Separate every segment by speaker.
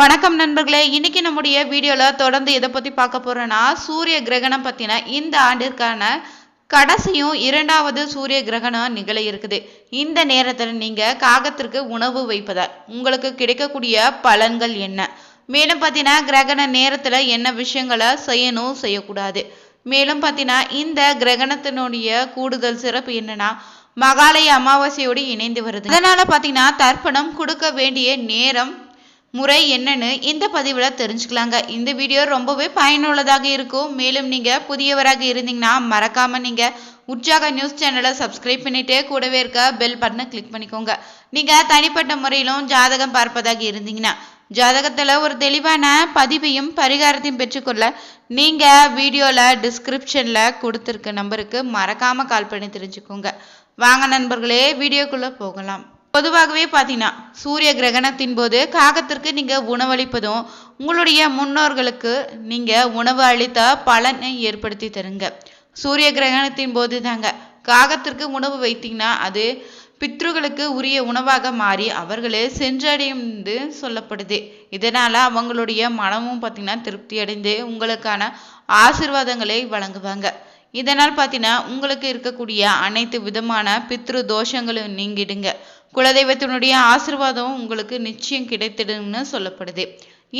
Speaker 1: வணக்கம் நண்பர்களே. இன்னைக்கு நம்முடைய வீடியோவில் தொடர்ந்து எதை பற்றி பார்க்க போகிறோன்னா சூரிய கிரகணம் பற்றின இந்த ஆண்டிற்கான கடைசியும் இரண்டாவது சூரிய கிரகணம் நிகழ இருக்குது. இந்த நேரத்தில் நீங்கள் காகத்திற்கு உணவு வைப்பதால் உங்களுக்கு கிடைக்கக்கூடிய பலன்கள் என்ன? மேலும் பார்த்தீங்கன்னா கிரகண நேரத்தில் என்ன விஷயங்களை செய்யணும் செய்யக்கூடாது. மேலும் பார்த்தீங்கன்னா இந்த கிரகணத்தினுடைய கூடுதல் சிறப்பு என்னன்னா மகாலய அமாவாசையோடு இணைந்து வருது. அதனால பார்த்தீங்கன்னா தர்ப்பணம் கொடுக்க வேண்டிய நேரம் முறை என்னன்னு இந்த பதிவில் தெரிஞ்சுக்கலாங்க. இந்த வீடியோ ரொம்பவே பயனுள்ளதாக இருக்கும். மேலும் நீங்கள் புதியவராக இருந்தீங்கன்னா மறக்காமல் நீங்கள் உற்சாக நியூஸ் சேனலை சப்ஸ்கிரைப் பண்ணிட்டே கூடவே இருக்க பெல் பட்டனை கிளிக் பண்ணிக்கோங்க. நீங்கள் தனிப்பட்ட முறையிலும் ஜாதகம் பார்ப்பதாக இருந்தீங்கன்னா ஜாதகத்தில் ஒரு தெளிவான பதிவையும் பரிகாரத்தையும் பெற்றுக்கொள்ள நீங்கள் வீடியோவில் டிஸ்கிரிப்ஷனில் கொடுத்துருக்க நம்பருக்கு மறக்காமல் கால் பண்ணி தெரிஞ்சுக்கோங்க. வாங்க நண்பர்களே வீடியோக்குள்ளே போகலாம். பொதுவாகவே பார்த்தீங்கன்னா சூரிய கிரகணத்தின் போது காகத்திற்கு நீங்கள் உணவளிப்பதும் உங்களுடைய முன்னோர்களுக்கு நீங்கள் உணவு அளித்த பலனை ஏற்படுத்தி தருங்க. சூரிய கிரகணத்தின் போது தாங்க காகத்திற்கு உணவு வைத்தீங்கன்னா அது பித்ருகளுக்கு உரிய உணவாக மாறி அவர்களே சென்றடையும் சொல்லப்படுது. இதனால அவங்களுடைய மனமும் பார்த்தீங்கன்னா திருப்தி அடைந்து உங்களுக்கான ஆசிர்வாதங்களை வழங்குவாங்க. இதனால் பார்த்தீங்கன்னா உங்களுக்கு இருக்கக்கூடிய அனைத்து விதமான பித்ரு தோஷங்களும் நீங்கிடுங்க. குலதெய்வத்தினுடைய ஆசிர்வாதம் உங்களுக்கு நிச்சயம் கிடைத்திடும்னு சொல்லப்படுது.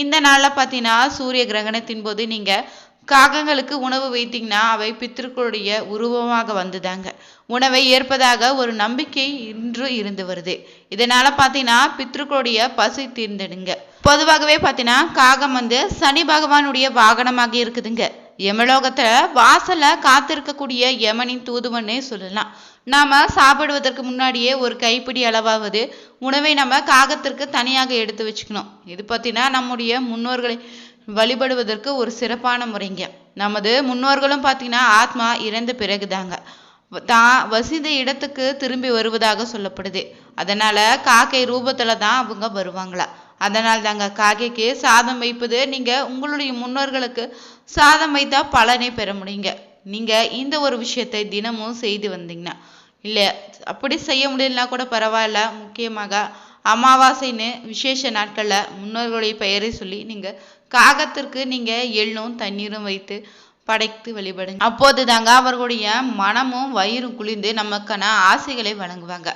Speaker 1: இந்த நாளில் பார்த்தீங்கன்னா சூரிய கிரகணத்தின் போது நீங்கள் காகங்களுக்கு உணவு வைத்தீங்கன்னா அவை பித்திருக்களுடைய உருவமாக வந்துதாங்க. உணவை ஏற்பதாக ஒரு நம்பிக்கை இன்று இருந்து வருது. இதனால பார்த்தீங்கன்னா பித்ருக்களுடைய பசி தீர்ந்துடுங்க. பொதுவாகவே பார்த்தீங்கன்னா காகம் வந்து சனி பகவானுடைய வாகனமாக இருக்குதுங்க. யமலோகத்துல வாசல்ல காத்திருக்கக்கூடிய யமனின் தூதுவன்னே சொல்லலாம். நாம சாப்பிடுவதற்கு முன்னாடியே ஒரு கைப்பிடி அளவாவது உணவை நம்ம காகத்திற்கு தனியாக எடுத்து வச்சுக்கணும். இது பத்தினா நம்முடைய முன்னோர்களை வழிபடுவதற்கு ஒரு சிறப்பான முறைங்க. நமது முன்னோர்களும் பார்த்தீங்கன்னா ஆத்மா இறந்த பிறகுதாங்க. தான் வசித இடத்துக்கு திரும்பி வருவதாக சொல்லப்படுது. அதனால காக்கை ரூபத்தில் தான் அவங்க வருவாங்களா. அதனால் தாங்க காக்கைக்கு சாதம் வைப்பது நீங்க உங்களுடைய முன்னோர்களுக்கு சாதம் வைத்தா பலனை பெற முடியுங்க. நீங்க இந்த ஒரு விஷயத்தை தினமும் செய்து வந்தீங்கன்னா இல்லை அப்படி செய்ய முடியலனா கூட பரவாயில்ல. முக்கியமாக அமாவாசைன்னு விசேஷ நாட்களில் முன்னோர்களுடைய பெயரை சொல்லி நீங்கள் காகத்திற்கு நீங்கள் எள்ளும் தண்ணீரும் வைத்து படைத்து வழிபடுங்க. அப்போது தாங்க அவர்களுடைய மனமும் வயிறும் குளிர்ந்து நமக்கான ஆசைகளை வழங்குவாங்க.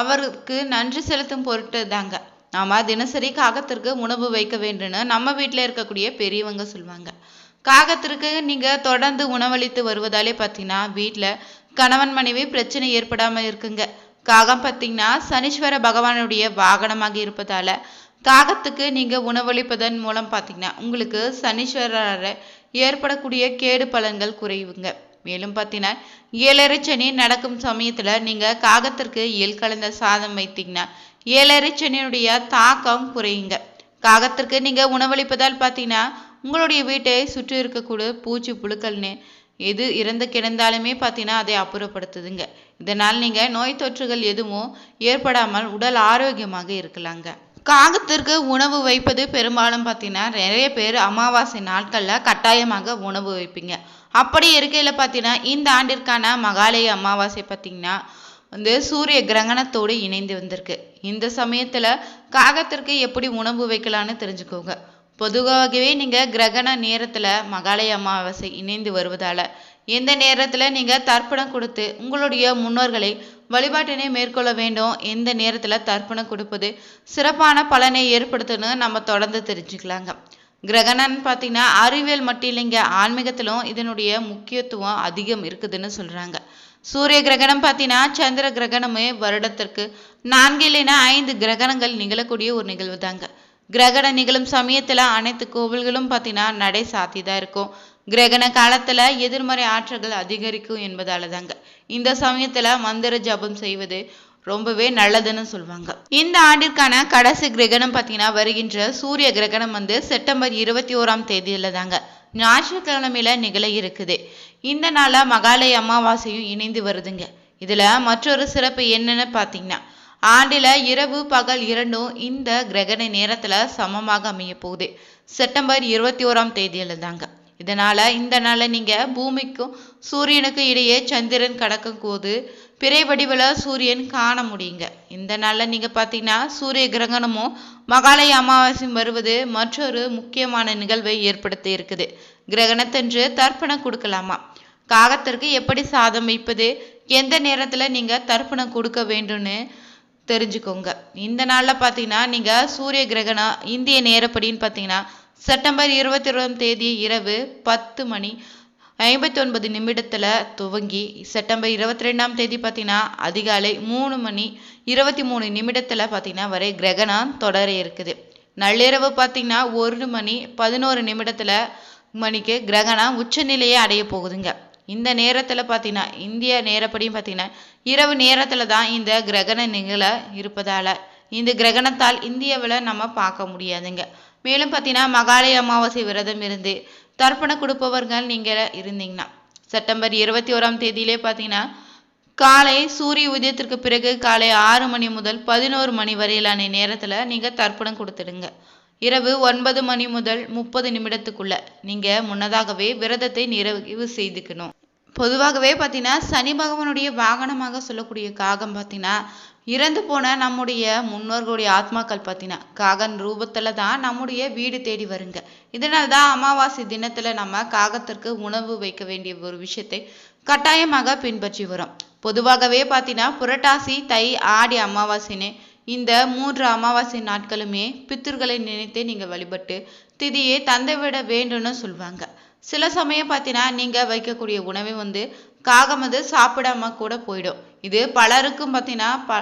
Speaker 1: அவருக்கு நன்றி செலுத்தும் பொருட்டு தாங்க நாம தினசரி காகத்திற்கு உணவு வைக்க வேண்டும்னு நம்ம வீட்டில் இருக்கக்கூடிய பெரியவங்க சொல்லுவாங்க காகத்திற்கு நீங்க தொடர்ந்து உணவளித்து வருவதாலே பார்த்தீங்கன்னா வீட்டில் கணவன் மனைவி பிரச்சனை ஏற்படாம இருக்குங்க. காகம் பார்த்தீங்கன்னா சனீஸ்வர பகவானுடைய வாகனமாக இருப்பதால காகத்துக்கு நீங்க உணவளிப்பதன் மூலம் பார்த்தீங்கன்னா உங்களுக்கு சனீஸ்வரர ஏற்படக்கூடிய கேடு பலன்கள் குறைவுங்க. மேலும் பார்த்தீங்கன்னா ஏழரை சனி நடக்கும் சமயத்துல நீங்க காகத்திற்கு எல் கலந்த சாதம் வைத்தீங்கன்னா ஏழரை சனியுடைய தாக்கம் குறையுங்க. காகத்திற்கு நீங்க உணவளிப்பதால் பார்த்தீங்கன்னா உங்களுடைய வீட்டை சுற்றி இருக்கக்கூடிய பூச்சி புழுக்கள்னு எது இறந்து கிடந்தாலுமே பார்த்தீங்கன்னா அதை அப்புறப்படுத்துதுங்க. இதனால் நீங்கள் நோய் தொற்றுகள் எதுவும் ஏற்படாமல் உடல் ஆரோக்கியமாக இருக்கலாங்க. காகத்திற்கு உணவு வைப்பது பெரும்பாலும் பார்த்தீங்கன்னா நிறைய பேர் அமாவாசை நாட்களில் கட்டாயமாக உணவு வைப்பீங்க. அப்படி இருக்கையில் பார்த்தீங்கன்னா இந்த ஆண்டிற்கான மகாலய அமாவாசை பார்த்தீங்கன்னா வந்து சூரிய கிரகணத்தோடு இணைந்து வந்திருக்கு. இந்த சமயத்தில் காகத்திற்கு எப்படி உணவு வைக்கலான்னு தெரிஞ்சுக்கோங்க. பொதுவாகவே நீங்கள் கிரகண நேரத்தில் மகாலய அமாவாசை இணைந்து வருவதால் இந்த நேரத்தில் நீங்கள் தர்ப்பணம் கொடுத்து உங்களுடைய முன்னோர்களை வழிபாட்டினை மேற்கொள்ள வேண்டும். எந்த நேரத்தில் தர்ப்பணம் கொடுப்பது சிறப்பான பலனை ஏற்படுத்துன்னு நம்ம தொடர்ந்து தெரிஞ்சுக்கலாங்க. கிரகணம்னு பார்த்தீங்கன்னா அறிவியல் மட்டும் இல்லைங்க ஆன்மீகத்திலும் இதனுடைய முக்கியத்துவம் அதிகம் இருக்குதுன்னு சொல்கிறாங்க சூரிய கிரகணம் பார்த்தீங்கன்னா சந்திர கிரகணமே வருடத்திற்கு நான்கு இல்லைன்னா ஐந்து கிரகணங்கள் நிகழக்கூடிய ஒரு நிகழ்வு தாங்க கிரகணம் நிகழும் சமயத்தில் அனைத்து கோவில்களும் பார்த்தீங்கன்னா நடை சாத்தி தான் இருக்கும். கிரகண காலத்தில் எதிர்மறை ஆற்றல்கள் அதிகரிக்கும் என்பதால தாங்க இந்த சமயத்தில் மந்திர ஜபம் செய்வது ரொம்பவே நல்லதுன்னு சொல்லுவாங்க இந்த ஆண்டிற்கான கடைசி கிரகணம் பார்த்தீங்கன்னா வருகின்ற சூரிய கிரகணம் வந்து செப்டம்பர் இருபத்தி ஓராம் தேதியில் தாங்க ஞாயிற்றுக்கிழமையில நிகழ இருக்குது. இந்த நாள மகாலய அமாவாசையும் இணைந்து வருதுங்க. இதுல மற்றொரு சிறப்பு என்னன்னு பார்த்தீங்கன்னா ஆண்டில இரவு பகல் இரண்டும் இந்த கிரகண நேரத்துல சமமாக அமைய போகுது. செப்டம்பர் இருபத்தி ஓராம் தேதியில தாங்க இதனால இந்த நாள நீங்க பூமிக்கும் சூரியனுக்கும் இடையே சந்திரன் கடக்கும் போது பிறை வடிவில் சூரியன் காண முடியுங்க. இந்த நாளில் நீங்கள் பார்த்தீங்கன்னா சூரிய கிரகணமும் மகாலய அமாவாசையும் வருவது மற்றொரு முக்கியமான நிகழ்வை ஏற்படுத்தி இருக்குது. கிரகணத்தன்று தர்ப்பணம் கொடுக்கலாமா? காகத்திற்கு எப்படி சாதம் வைப்பது? எந்த நேரத்தில் நீங்கள் தர்ப்பணம் கொடுக்க வேண்டும்னு தெரிஞ்சுக்கோங்க. இந்த நாளில் பார்த்தீங்கன்னா நீங்கள் சூரிய கிரகணம் இந்திய நேரப்படின்னு பார்த்தீங்கன்னா செப்டம்பர் இருபத்தி இருபதாம் தேதி இரவு பத்து மணி ஐம்பத்தி ஒன்பது நிமிடத்தில் துவங்கி செப்டம்பர் இருபத்தி ரெண்டாம் தேதி பார்த்தீங்கன்னா அதிகாலை மூணு மணி இருபத்தி மூணு நிமிடத்தில் பார்த்தீங்கன்னா வரை கிரகணம் தொடர இருக்குது. நள்ளிரவு பார்த்தீங்கன்னா ஒரு மணி பதினோரு நிமிடத்தில் மணிக்கு கிரகணம் உச்சநிலையை அடைய போகுதுங்க. இந்த நேரத்தில் பார்த்தீங்கன்னா இந்திய நேரப்படியும் பார்த்தீங்கன்னா இரவு நேரத்தில் தான் இந்த கிரகணம் நிகழ இருப்பதால் இந்த கிரகணத்தால் இந்தியாவில் நம்ம பார்க்க முடியாதுங்க. மேலும் பார்த்தீங்கன்னா மகாலய அமாவாசை விரதம் இருந்து தர்ப்பணம் கொடுப்பவர்கள் நீங்கள் இருந்தீங்கன்னா செப்டம்பர் இருபத்தி ஓராம் தேதியிலே பார்த்தீங்கன்னா காலை சூரிய உதயத்திற்கு பிறகு காலை ஆறு மணி முதல் பதினோரு மணி வரையிலான நேரத்தில் நீங்கள் தர்ப்பணம் கொடுத்துடுங்க. இரவு ஒன்பது மணி முதல் முப்பது நிமிடத்துக்குள்ள. நீங்கள் முன்னதாகவே விரதத்தை நிறைவு செய்துக்கணும். பொதுவாகவே பார்த்தீங்கன்னா சனி பகவானுடைய வாகனமாக சொல்லக்கூடிய காகம் பார்த்தீங்கன்னா இறந்து போன நம்முடைய முன்னோர்களுடைய ஆத்மாக்கள் பார்த்தீங்கன்னா காகன் ரூபத்தில் தான் நம்முடைய வீடு தேடி வருங்க. இதனால தான் அமாவாசை தினத்தில் நம்ம காகத்திற்கு உணவு வைக்க வேண்டிய ஒரு விஷயத்தை கட்டாயமாக பின்பற்றி வரோம். பொதுவாகவே பார்த்தீங்கன்னா புரட்டாசி தை ஆடி அமாவாசைன்னு இந்த மூன்று அமாவாசை நாட்களுமே பித்தர்களை நினைத்து நீங்கள் வழிபட்டு திதியை தந்தைவிட வேண்டும்னு சொல்லுவாங்க சில சமயம் பார்த்தீங்கன்னா நீங்கள் வைக்கக்கூடிய உணவை வந்து காகம் வந்து சாப்பிடாம கூட போயிடும். இது பலருக்கும் பார்த்தீங்கன்னா ப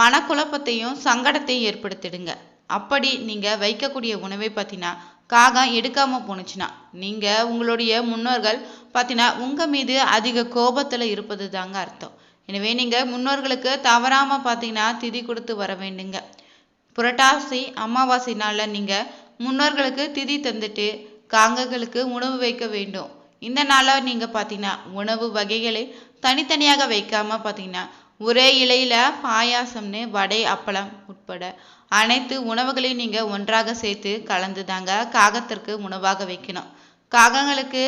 Speaker 1: மனக்குழப்பத்தையும் சங்கடத்தையும் ஏற்படுத்திடுங்க. அப்படி நீங்கள் வைக்கக்கூடிய உணவை பார்த்தீங்கன்னா காகம் எடுக்காமல் போணுச்சுன்னா நீங்கள் உங்களுடைய முன்னோர்கள் பார்த்தீங்கன்னா உங்கள் மீது அதிக கோபத்தில் இருப்பது தாங்க அர்த்தம். எனவே நீங்கள் முன்னோர்களுக்கு தவறாமல் பார்த்தீங்கன்னா திதி கொடுத்து வர வேண்டுங்க. புரட்டாசி அமாவாசை நாளில் நீங்கள் முன்னோர்களுக்கு திதி தந்துட்டு காங்கங்களுக்கு உணவு வைக்க வேண்டும். இந்த நாளில் நீங்கள் பார்த்தீங்கன்னா உணவு வகைகளை தனித்தனியாக வைக்காம பார்த்தீங்கன்னா ஒரே இலையில பாயாசம்னு வடை அப்பளம் உட்பட அனைத்து உணவுகளையும் நீங்கள் ஒன்றாக சேர்த்து கலந்து தாங்க காகத்திற்கு உணவாக வைக்கணும். காகங்களுக்கு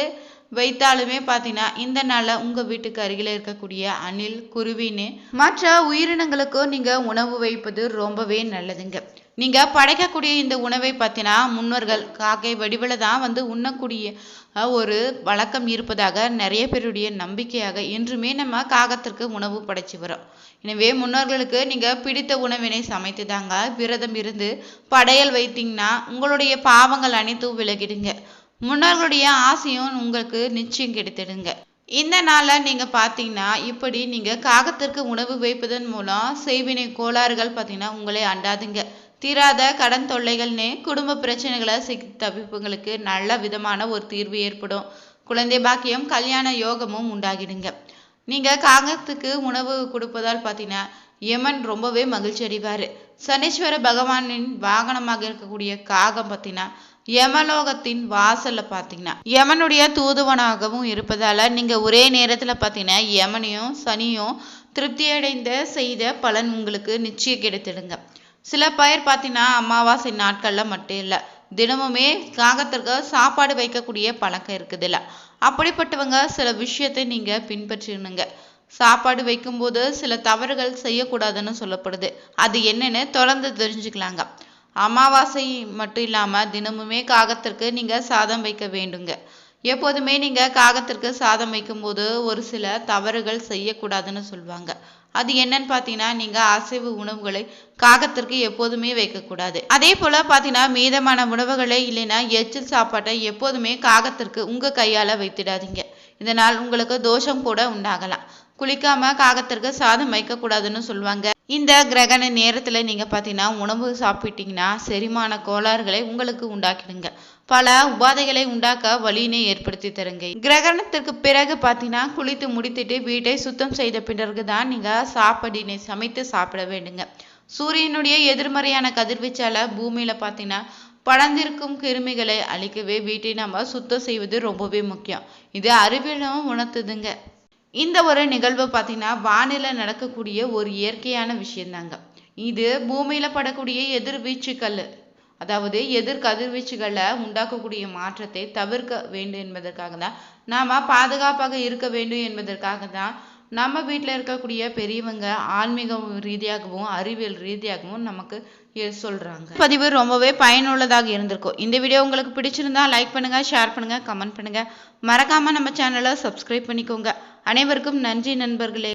Speaker 1: வைத்தாலுமே பார்த்தீங்கன்னா இந்த நாளில் உங்கள் வீட்டுக்கு அருகில் இருக்கக்கூடிய அணில் குருவின்னு மற்ற உயிரினங்களுக்கும் நீங்கள் உணவு வைப்பது ரொம்பவே நல்லதுங்க. நீங்கள் படைக்கக்கூடிய இந்த உணவை பார்த்தீங்கன்னா முன்னோர்கள் காக்கை வடிவில் தான் வந்து உண்ணக்கூடிய ஒரு வழக்கம் இருப்பதாக நிறைய பேருடைய நம்பிக்கையாக என்றுமே நம்ம காகத்திற்கு உணவு படைச்சு வரோம் எனவே முன்னோர்களுக்கு நீங்கள் பிடித்த உணவினை சமைத்து தாங்க விரதம் இருந்து படையல் வைத்தீங்கன்னா உங்களுடைய பாவங்கள் அனைத்தும் விலகிடுங்க. முன்னோர்களுடைய ஆசையும் உங்களுக்கு நிச்சயம் கிடைத்திடுங்க. இந்த நாளில் நீங்கள் பார்த்தீங்கன்னா இப்படி நீங்கள் காகத்திற்கு உணவு வைப்பதன் மூலம் செய்வினை கோளாறுகள் பார்த்தீங்கன்னா உங்களை அண்டாதுங்க. தீராத கடன் தொல்லைகள்னு குடும்ப பிரச்சனைகளை சிக்கி தவிப்புங்களுக்கு நல்ல விதமான ஒரு தீர்வு ஏற்படும். குழந்தை பாக்கியம் கல்யாண யோகமும் உண்டாகிடுங்க. நீங்கள் காகத்துக்கு உணவு கொடுப்பதால் பார்த்தீங்கன்னா யமன் ரொம்பவே மகிழ்ச்சி அடைவார். சனீஸ்வர பகவானின் வாகனமாக இருக்கக்கூடிய காகம் பார்த்தீங்கன்னா யமலோகத்தின் வாசல்ல பார்த்தீங்கன்னா யமனுடைய தூதுவனாகவும் இருப்பதால நீங்க ஒரே நேரத்துல பார்த்தீங்கன்னா யமனையும் சனியும் திருப்தியடைந்த செய்த பலன் உங்களுக்கு நிச்சயம் கிடைத்திடுங்க. சில பயிர் பார்த்தீங்கன்னா அமாவாசை நாட்களில் மட்டும் இல்லை தினமுமே காகத்திற்கு சாப்பாடு வைக்கக்கூடிய பழக்கம் இருக்குது இல்லை அப்படிப்பட்டவங்க சில விஷயத்தை நீங்கள் பின்பற்றினுங்க சாப்பாடு வைக்கும்போது சில தவறுகள் செய்யக்கூடாதுன்னு சொல்லப்படுது. அது என்னன்னு தொடர்ந்து தெரிஞ்சுக்கலாங்க. அமாவாசை மட்டும் இல்லாமல் தினமுமே காகத்திற்கு நீங்கள் சாதம் வைக்க வேண்டுங்க. எப்போதுமே நீங்கள் காகத்திற்கு சாதம் வைக்கும்போது ஒரு சில தவறுகள் செய்யக்கூடாதுன்னு சொல்லுவாங்க அது என்னன்னு பார்த்தீங்கன்னா நீங்கள் அசைவு உணவுகளை காகத்திற்கு எப்போதுமே வைக்கக்கூடாது. அதே போல் பார்த்தீங்கன்னா மீதமான உணவுகளை இல்லைன்னா எச்சில் சாப்பாட்டை எப்போதுமே காகத்திற்கு உங்கள் கையால் வைத்திடாதீங்க. இதனால் உங்களுக்கு தோஷம் கூட உண்டாகலாம். குளிக்காம காகத்திற்கு சாதம் வைக்கக்கூடாதுன்னு சொல்லுவாங்க. இந்த கிரகண நேரத்துல நீங்க பாத்தீங்கன்னா உணவு சாப்பிட்டீங்கன்னா செரிமான கோளாறுகளை உங்களுக்கு உண்டாக்கிடுங்க. பல உபாதைகளை உண்டாக்க வழியினை ஏற்படுத்தி தருங்க. கிரகணத்திற்கு பிறகு பார்த்தீங்கன்னா குளித்து முடித்துட்டு வீட்டை சுத்தம் செய்த பிறகு தான் நீங்க சாப்பாடினை சமைத்து சாப்பிட வேண்டுங்க. சூரியனுடைய எதிர்மறையான கதிர்வீச்சால பூமியில பார்த்தீங்கன்னா படர்ந்திருக்கும் கிருமிகளை அழிக்கவே வீட்டை நம்ம சுத்தம் செய்வது ரொம்பவே முக்கியம். இது அறிவியலும் உணர்த்துதுங்க. இந்த ஒரு நிகழ்வு பார்த்தீங்கன்னா வானிலை நடக்கக்கூடிய ஒரு இயற்கையான விஷயந்தாங்க. இது பூமியில படக்கூடிய எதிர்வீச்சுக்கள் அதாவது எதிர் கதிர்வீச்சுகளை உண்டாக்கக்கூடிய மாற்றத்தை தவிர்க்க வேண்டும் என்பதற்காக தான் நாம பாதுகாப்பாக இருக்க வேண்டும் என்பதற்காக தான் நம்ம வீட்டில் இருக்கக்கூடிய பெரியவங்க ஆன்மீக ரீதியாகவும் அறிவியல் ரீதியாகவும் நமக்கு சொல்கிறாங்க சொல்றாங்க. பதிவு ரொம்பவே பயனுள்ளதாக இருந்திருக்கும். இந்த வீடியோ உங்களுக்கு பிடிச்சிருந்தா லைக் பண்ணுங்க ஷேர் பண்ணுங்க கமெண்ட் பண்ணுங்க. மறக்காம நம்ம சேனலை சப்ஸ்கிரைப் பண்ணிக்கோங்க. அனைவருக்கும் நன்றி நண்பர்களே.